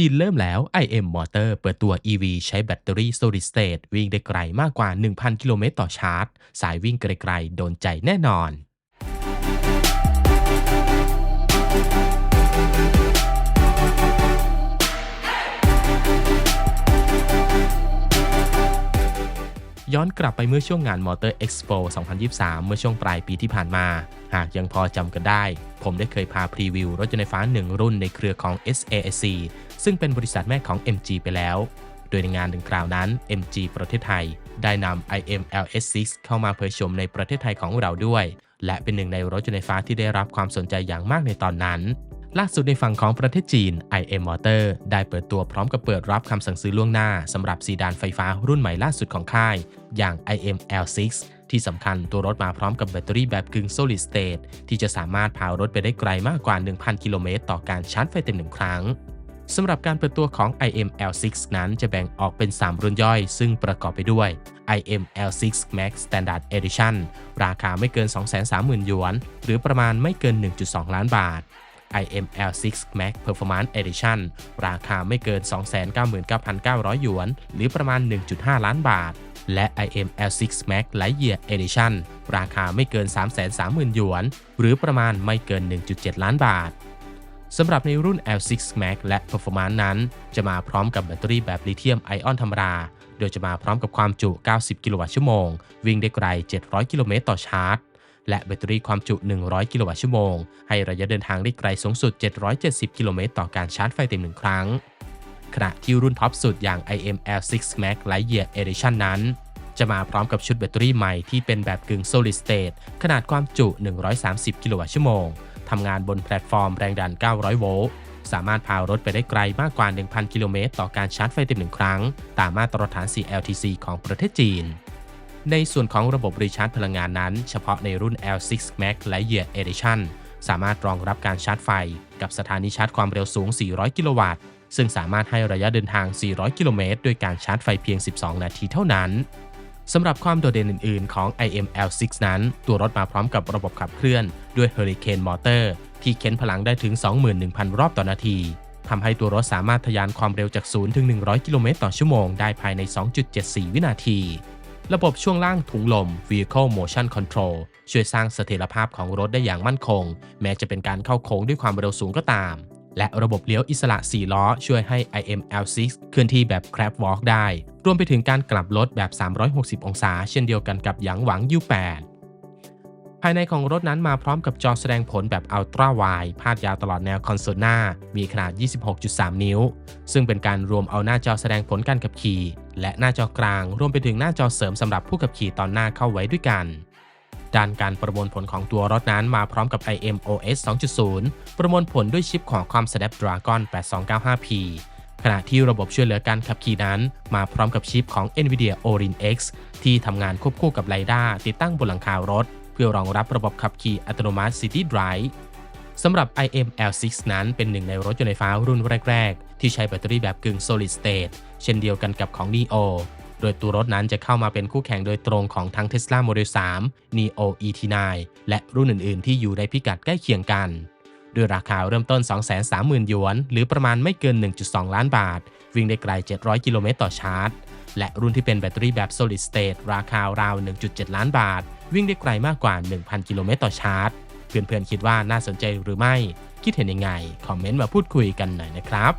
จีนเริ่มแล้ว IM Motor เปิดตัว EV ใช้แบตเตอรี่ Solid State วิ่งได้ไกลมากกว่า 1,000 กิโลเมตรต่อชาร์จ สายวิ่งไกลๆ โดนใจแน่นอน ย้อนกลับไปเมื่อช่วงงาน Motor Expo 2023 เมื่อช่วงปลายปีที่ผ่านมา หากยังพอจำกันได้ ผมได้เคยพาพรีวิวรถยนต์ไฟฟ้าหนึ่งรุ่นในเครือของ SAIC ซึ่งเป็นบริษัทแม่ของ MG ไปแล้ว โดยในงานดังกล่าวนั้น MG ประเทศไทย ได้นำ IMLS6 เข้ามาเผยโฉมในประเทศไทยของเราด้วย และเป็นหนึ่งในรถยนต์ไฟฟ้าที่ได้รับความสนใจอย่างมากในตอนนั้นล่าสุดในฝั่งของประเทศจีน IM Motor ได้เปิดตัวพร้อมกับเปิดรับคำสั่งซื้อล่วงหน้าสำหรับซีดานไฟฟ้ารุ่นใหม่ล่าสุดของค่าย อย่าง IM L6 ที่สำคัญตัวรถมาพร้อมกับแบตเตอรี่แบบกึ่ง solid state ที่จะสามารถพารถไปได้ไกลมากกว่า 1,000 กิโลเมตรต่อการชาร์จไฟเต็มหนึ่งครั้ง สำหรับการเปิดตัวของ IM L6 นั้นจะแบ่งออกเป็น 3 รุ่นย่อย ซึ่งประกอบไปด้วย IM L6 Max Standard Edition ราคาไม่เกิน 230,000 หยวน หรือประมาณไม่เกิน 1.2 ล้านบาท IM L6 Max Performance Edition ราคาไม่เกิน 299,900 หยวน หรือประมาณ 1.5 ล้านบาท และ IM L6 Max Lightyear Edition ราคาไม่เกิน 330,000 หยวน หรือประมาณไม่เกิน 1.7 ล้านบาท สำหรับในรุ่น L6 Max และ Performance นั้น จะมาพร้อมกับแบตเตอรี่แบบลิเธียมไอออนธรรมดา โดยจะมาพร้อมกับความจุ 90 กิโลวัตต์ชั่วโมง วิ่งได้ไกล 700 กิโลเมตรต่อชาร์จ และแบตเตอรี่ความจุ 100 กิโลวัตต์ชั่วโมง ให้ระยะเดินทางได้ไกลสูงสุด 770 กิโลเมตรต่อการชาร์จไฟเต็มหนึ่งครั้ง ขณะที่รุ่นท็อปสุดอย่าง IM L6 Max Lightyear Edition นั้นจะมาพร้อมกับชุดแบตเตอรี่ใหม่ที่เป็นแบบกึ่ง solid state ขนาดความจุ 130 กิโลวัตต์ชั่วโมง ทำงานบนแพลตฟอร์มแรงดัน 900 โวลต์สามารถพารถไปได้ไกลมากกว่า 1,000 กิโลเมตรต่อการชาร์จไฟเต็มหนึ่งครั้ง ตามมาตรฐาน CLTC ของประเทศจีน ในส่วนของระบบรีชาร์จพลังงานนั้น เฉพาะในรุ่น L6 Max Lightyear Edition สามารถรองรับการชาร์จไฟ กับสถานีชาร์จความเร็วสูง 400 กิโลวัตต์ ซึ่งสามารถให้ระยะเดินทาง 400 กิโลเมตรด้วยการชาร์จไฟเพียง 12 นาทีเท่านั้นสำหรับความโดดเด่นอื่น ๆ ของ IM L6 นั้น ตัวรถมาพร้อมกับระบบขับเคลื่อน ด้วย Hurricane Motor ที่เค้นพลังได้ถึง 21,000 รอบต่อนาทีทำให้ตัวรถสามารถทะยานความเร็วจาก 0 ถึง 100 กิโลเมตรต่อชั่วโมงได้ภายใน 2.74 วินาที ระบบช่วงล่างถุงลม Vehicle Motion Control ช่วยสร้างเสถียรภาพของรถได้อย่างมั่นคง แม้จะเป็นการเข้าโค้งด้วยความเร็วสูงก็ตาม และระบบเลี้ยวอิสระ 4 ล้อ ช่วยให้ IM L6 เคลื่อนที่แบบ Crab Walk ได้ รวมไปถึงการกลับรถแบบ 360 องศา เช่นเดียวกันกับหยางหวัง U8 ภายในของรถนั้นมาพร้อมกับจอแสดงผลแบบ Ultra Wide พาดยาวตลอดแนวคอนโซลหน้า มีขนาด 26.3 นิ้ว ซึ่งเป็นการรวมเอาหน้าจอแสดงผลการขับขี่ และหน้าจอกลาง รวมไปถึงหน้าจอเสริมสำหรับผู้ขับขี่ตอนหน้าเข้าไว้ด้วยกัน ด้านการประมวลผลของตัวรถนั้นมาพร้อมกับ IMOS 2.0 ประมวลผลด้วยชิปของความ Snapdragon 8295P ขณะที่ระบบช่วยเหลือการขับขี่นั้น มาพร้อมกับชิปของ NVIDIA Orin X ที่ทำงานควบคู่กับ LiDAR ติดตั้งบนหลังคารถ พื่อรองรับระบบขับขี่อัตโนมัติ City Drive สำหรับ IM L6 นั้นเป็นหนึ่งในรถยนต์ไฟฟ้ารุ่นแรก ๆ ที่ใช้แบตเตอรี่แบบกึ่ง solid state เช่นเดียวกันกับของ NIO โดยตัวรถนั้นจะเข้ามาเป็นคู่แข่งโดยตรงของทั้ง Tesla Model 3 Neo ET9 และรุ่นอื่น ๆ ที่อยู่ในพิกัดใกล้เคียงกันด้วยราคาเริ่มต้น 230,000 หยวน หรือประมาณไม่เกิน 1.2 ล้านบาท วิ่งได้ไกล 700 กิโลเมตรต่อชาร์จ และรุ่นที่เป็นแบตเตอรี่แบบ solid state ราคาราว 1.7 ล้านบาท วิ่งได้ไกลมากกว่า 1,000 กิโลเมตรต่อชาร์จ เพื่อนๆ คิดว่าน่าสนใจหรือไม่ คิดเห็นยังไง คอมเมนต์มาพูดคุยกันหน่อยนะครับ